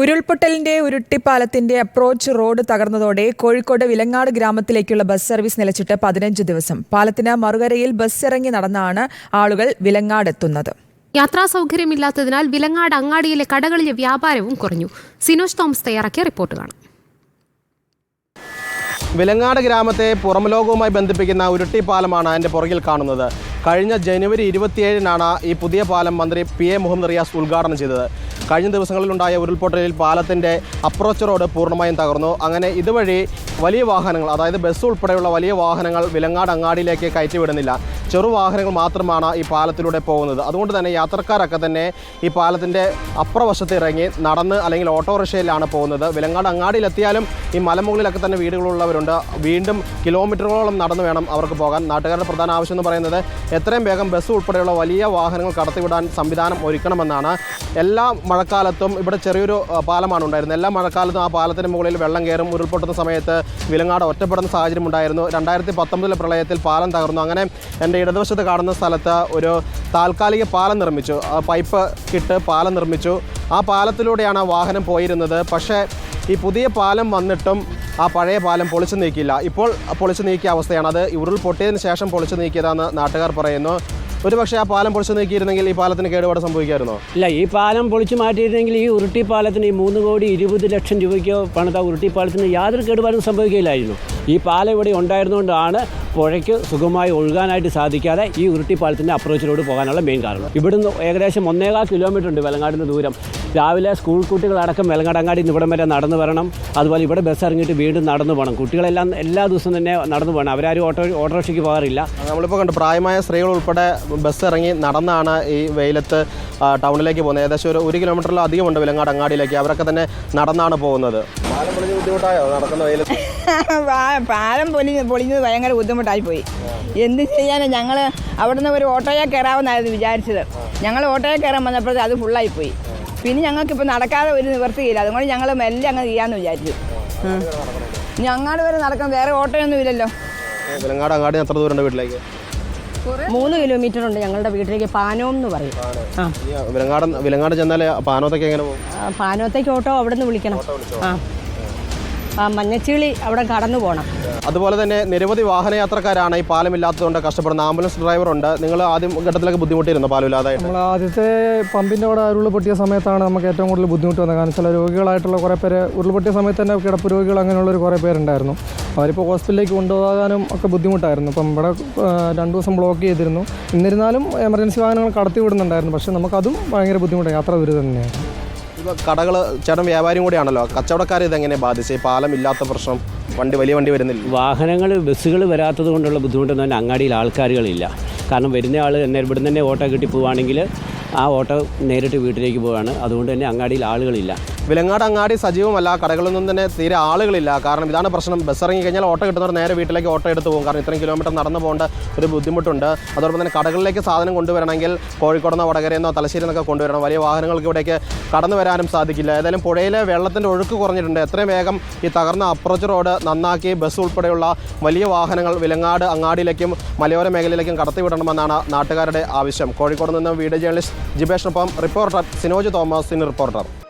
ഉരുൾപൊട്ടലിന്റെ ഉരുട്ടിപ്പാലത്തിന്റെ approach road തകർന്നതോടെ കോഴിക്കോട് വിലങ്ങാട് ഗ്രാമത്തിലേക്കുള്ള bus service നിലച്ചിട്ട് പതിനഞ്ച് ദിവസം. പാലത്തിന് മറുകരയിൽ ബസ് ഇറങ്ങി നടന്നാണ് ആളുകൾ വിലങ്ങാടെത്തുന്നത് യാത്രാ സൗകര്യമില്ലാത്തതിനാൽ വിലങ്ങാട് അങ്ങാടിയിലെ കടകളിലെ വ്യാപാരവും കുറഞ്ഞു. സിനോസ് തോമസ് തയ്യാറാക്കിയ റിപ്പോർട്ട് കാണാം. വിലങ്ങാട് ഗ്രാമത്തെ പുറംലോകവുമായി ബന്ധിപ്പിക്കുന്ന ഉരുട്ടിപ്പാലമാണ് പാലമാണ് എന്റെ പുറകിൽ കാണുന്നത്. കഴിഞ്ഞ ജനുവരി ഇരുപത്തിയേഴിനാണ് ഈ പുതിയ പാലം മന്ത്രി പി എ മുഹമ്മദ് റിയാസ് ഉദ്ഘാടനം ചെയ്തത്. കഴിഞ്ഞ ദിവസങ്ങളിലുണ്ടായ ഉരുൾപൊട്ടലിൽ പാലത്തിന്റെ അപ്രോച്ച് റോഡ് പൂർണമായും തകർന്നു. അങ്ങനെ ഇതുവഴി വലിയ വാഹനങ്ങൾ അതായത് ബസ് ഉൾപ്പെടെയുള്ള വലിയ വാഹനങ്ങൾ വിലങ്ങാട് അങ്ങാടിയിലേക്ക് കയറ്റിവിടുന്നില്ല. ചെറു വാഹനങ്ങൾ മാത്രമാണ് ഈ പാലത്തിലൂടെ പോകുന്നത്. അതുകൊണ്ട് തന്നെ യാത്രക്കാരൊക്കെ തന്നെ ഈ പാലത്തിന്റെ അപ്പുറവശത്ത് ഇറങ്ങി നടന്ന് അല്ലെങ്കിൽ ഓട്ടോറിക്ഷയിലാണ് പോകുന്നത്. വിലങ്ങാട് അങ്ങാടിയിലെത്തിയാലും ഈ മലമുകളിലൊക്കെ തന്നെ വീടുകളുള്ളവരുണ്ട്. വീണ്ടും കിലോമീറ്ററുകളോളം നടന്നു വേണം അവർക്ക് പോകാൻ. നാട്ടുകാരുടെ പ്രധാന ആവശ്യം എന്ന് പറയുന്നത് എത്രയും വേഗം ബസ് ഉൾപ്പെടെയുള്ള വലിയ വാഹനങ്ങൾ കടത്തിവിടാൻ സംവിധാനം ഒരുക്കണമെന്നാണ്. എല്ലാ മഴക്കാലത്തും ഇവിടെ ചെറിയൊരു പാലമാണ് ഉണ്ടായിരുന്നത്. എല്ലാ മഴക്കാലത്തും ആ പാലത്തിന് മുകളിൽ വെള്ളം കയറും. ഉരുൾപൊട്ടുന്ന സമയത്ത് വിലങ്ങാട് ഒറ്റപ്പെടുന്ന സാഹചര്യം ഉണ്ടായിരുന്നു. രണ്ടായിരത്തി പത്തൊമ്പതിലെ പ്രളയത്തിൽ പാലം തകർന്നു. അങ്ങനെ എന്റെ ഇടതുവശത്ത് കാണുന്ന സ്ഥലത്ത് ഒരു താൽക്കാലിക പാലം നിർമ്മിച്ചു. ആ പൈപ്പ് കിട്ട് പാലം നിർമ്മിച്ചു. ആ പാലത്തിലൂടെയാണ് ആ വാഹനം പോയിരുന്നത്. പക്ഷേ ഈ പുതിയ പാലം വന്നിട്ടും ആ പഴയ പാലം പൊളിച്ചു നീക്കിയില്ല. ഇപ്പോൾ പൊളിച്ചു നീക്കിയ അവസ്ഥയാണ് അത്. ഉരുൾ പൊട്ടിയതിന് ശേഷം പൊളിച്ചു നീക്കിയതാണെന്ന് നാട്ടുകാർ പറയുന്നു. ഒരു പക്ഷേ ആ പാലം പൊളിച്ചു നീക്കിയിരുന്നെങ്കിൽ ഈ പാലത്തിന് കേടുപാട് സംഭവിക്കായിരുന്നോ ഇല്ല ഈ പാലം പൊളിച്ചു മാറ്റിയിരുന്നെങ്കിൽ ഈ ഉരുട്ടി പാലത്തിന് ഈ മൂന്ന് കോടി ഇരുപത് ലക്ഷം രൂപയ്ക്കോ പണിത ഉരുട്ടി പാലത്തിന് യാതൊരു കേടുപാടും സംഭവിക്കില്ലായിരുന്നു ഈ പാലം ഇവിടെ ഉണ്ടായിരുന്നുകൊണ്ടാണ് പുഴയ്ക്ക് സുഖമായി ഒഴുകാനായിട്ട് സാധിക്കാതെ ഈ ഉരുട്ടിപ്പാലത്തിന്റെ അപ്രോച്ചിലൂടെ പോകാനുള്ള മെയിൻ കാരണം. ഇവിടുന്ന് ഏകദേശം ഒന്നേകാൽ കിലോമീറ്റർ ഉണ്ട് വെലങ്ങാടിന് ദൂരം. രാവിലെ സ്കൂൾ കുട്ടികളടക്കം വെലങ്ങാടങ്ങാടി ഇവിടം വരെ നടന്നു വരണം. അതുപോലെ ഇവിടെ ബസ് ഇറങ്ങിയിട്ട് വീണ്ടും നടന്നു പോകണം. കുട്ടികളെല്ലാം എല്ലാ ദിവസവും തന്നെ നടന്നു പോകണം. അവരാരും ഓട്ടോ ഓട്ടോറിക്ഷയ്ക്ക് പോകാറില്ല. നമ്മളിപ്പോൾ കണ്ടു പ്രായമായ സ്ത്രീകൾ ഉൾപ്പെടെ ബസ് ഇറങ്ങി നടന്നാണ് ഈ വെയിലത്ത് ടൗണിലേക്ക് പോകുന്നത്. ഏകദേശം ഒരു ഒരു കിലോമീറ്ററിലും അധികമുണ്ട് വിലങ്ങാട് അങ്ങാടിയിലേക്ക് അവരൊക്കെ തന്നെ നടന്നാണ് പോകുന്നത്. പാലം പൊളിഞ്ഞ് ബുദ്ധിമുട്ടായോ? നടക്കുന്ന വെയിലത്ത്. പാലം പൊളിഞ്ഞ് പൊളിഞ്ഞത് ഭയങ്കര ബുദ്ധിമുട്ടായി പോയി. എന്ത് ചെയ്യാനാണ് ഞങ്ങൾ അവിടെ നിന്ന് ഒരു ഓട്ടോയെ കയറാമെന്നായിരുന്നു വിചാരിച്ചത്. ഞങ്ങൾ ഓട്ടോയെ കയറാൻ വന്നപ്പോഴത്തെ അത് ഫുള്ളായി പോയി. പിന്നെ ഞങ്ങൾക്കിപ്പോൾ നടക്കാതെ ഒരു നിവർത്തിയില്ല അതുകൊണ്ട് ഞങ്ങൾ മെല്ലെ അങ്ങ് ചെയ്യാമെന്ന് വിചാരിച്ചു. ഞങ്ങൾ വരെ നടക്കാൻ വേറെ ഓട്ടോയൊന്നും ഇല്ലല്ലോ. വിലങ്ങാട് അങ്ങാടി എത്ര ദൂരം വീട്ടിലേക്ക്? മൂന്ന് കിലോമീറ്റർ ഉണ്ട് ഞങ്ങളുടെ വീട്ടിലേക്ക് പാനോം എന്ന് പറയും. വിലങ്ങാട് വിലങ്ങാട് ചെന്നാൽ പാനോത്തൊക്കെ എങ്ങനെ പോകും? പാനോത്തേക്ക് ഓട്ടോ അവിടെ നിന്ന് വിളിക്കണം ആ. മഞ്ഞച്ചീളി അവിടെ കടന്നു പോകണം അതുപോലെ തന്നെ നിരവധി വാഹനയാത്രക്കാരാണ് ഈ പാലമില്ലാത്തതുകൊണ്ട് കഷ്ടപ്പെടുന്ന. ആംബുലൻസ് ഡ്രൈവർ ഉണ്ട്. നിങ്ങൾ ആദ്യം ഘട്ടത്തിലൊക്കെ ബുദ്ധിമുട്ടിയിരുന്നു പാലമില്ലാതെ നമ്മൾ ആദ്യത്തെ പമ്പിന്റെ അവിടെ ഉരുൾ പൊട്ടിയ സമയത്താണ് നമുക്ക് ഏറ്റവും കൂടുതൽ ബുദ്ധിമുട്ട് വന്നത്. കാരണം ചില രോഗികളായിട്ടുള്ള കുറേ പേര് ഉരുൾ പൊട്ടിയ സമയത്ത് തന്നെ കിടപ്പ് രോഗികൾ അങ്ങനെയുള്ളൊരു കുറേ പേരുണ്ടായിരുന്നു. അവരിപ്പോൾ ഹോസ്പിറ്റലിലേക്ക് കൊണ്ടുപോകാനും ഒക്കെ ബുദ്ധിമുട്ടായിരുന്നു. അപ്പം ഇവിടെ രണ്ടു രണ്ട് ദിവസം ബ്ലോക്ക് ചെയ്തിരുന്നു. എന്നിരുന്നാലും എമർജൻസി വാഹനങ്ങൾ കടത്തി വിടുന്നുണ്ടായിരുന്നു. പക്ഷേ നമുക്കതും ഭയങ്കര ബുദ്ധിമുട്ടാണ് യാത്ര ദുരിതം തന്നെയാണ് കടകൾ ചേട്ടൻ വ്യാപാരിയും കൂടിയാണല്ലോ. കച്ചവടക്കാരെ ഇതെങ്ങനെ ബാധിച്ചു ഈ പാലം ഇല്ലാത്ത പ്രശ്നം വണ്ടി വലിയ വണ്ടി വരുന്നില്ല. വാഹനങ്ങൾ ബസ്സുകൾ വരാത്തത് കൊണ്ടുള്ള ബുദ്ധിമുട്ടൊന്നും തന്നെ അങ്ങാടിയിൽ ആൾക്കാരുകളില്ല. കാരണം വരുന്ന ആൾ എന്നെ ഇവിടുന്ന് തന്നെ ഓട്ടോ കിട്ടി പോവുകയാണെങ്കിൽ ആ ഓട്ടോ നേരിട്ട് വീട്ടിലേക്ക് പോവുകയാണ്. അതുകൊണ്ട് തന്നെ അങ്ങാടിയിൽ ആളുകളില്ല. വിലങ്ങാട് അങ്ങാടി സജീവമല്ല. കടകളൊന്നും തന്നെ തീരെ ആളുകളില്ല. കാരണം ഇതാണ് പ്രശ്നം. ബസ് ഇറങ്ങി കഴിഞ്ഞാൽ ഓട്ടോ കിട്ടുന്നവർ നേരെ വീട്ടിലേക്ക് ഓട്ടോ എടുത്ത് പോകും. കാരണം ഇത്രയും കിലോമീറ്റർ നടന്നു പോകേണ്ട ഒരു ബുദ്ധിമുട്ടുണ്ട്. അതോടൊപ്പം തന്നെ കടകളിലേക്ക് സാധനം കൊണ്ടുവരണമെങ്കിൽ കോഴിക്കോടെന്നോ വടകരയെന്നോ തലശ്ശേരി എന്നൊക്കെ കൊണ്ടുവരണം. വലിയ വാഹനങ്ങൾക്ക് ഇവിടേക്ക് കടന്നു വരാനും സാധിക്കില്ല. ഏതായാലും പുഴയിലെ വെള്ളത്തിന്റെ ഒഴുക്ക് കുറഞ്ഞിട്ടുണ്ട്. എത്രയും വേഗം ഈ തകർന്ന അപ്രോച്ച് റോഡ് നന്നാക്കി ബസ് ഉൾപ്പെടെയുള്ള വലിയ വാഹനങ്ങൾ വിലങ്ങാട് അങ്ങാടിയിലേക്കും മലയോര മേഖലയിലേക്കും കടത്തിവിടണമെന്നാണ് നാട്ടുകാരുടെ ആവശ്യം. കോഴിക്കോട് നിന്ന് വീഡിയോ ജേർണലിസ്റ്റ് ജിബേഷിനൊപ്പം റിപ്പോർട്ടർ സിനോജ് തോമസിന് സിനി റിപ്പോർട്ടർ.